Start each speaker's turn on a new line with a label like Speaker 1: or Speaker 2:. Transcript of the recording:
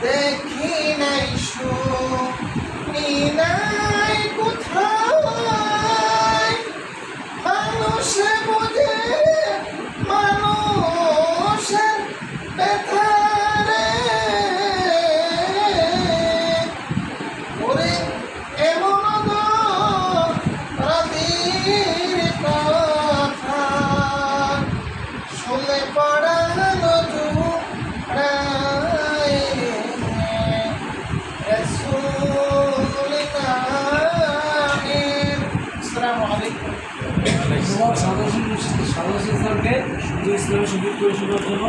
Speaker 1: দেখি নাই শুন
Speaker 2: সাধারণ
Speaker 3: সাধারণ শিক্ষককে ইসলামী সুযোগ করে শোনার জন্য।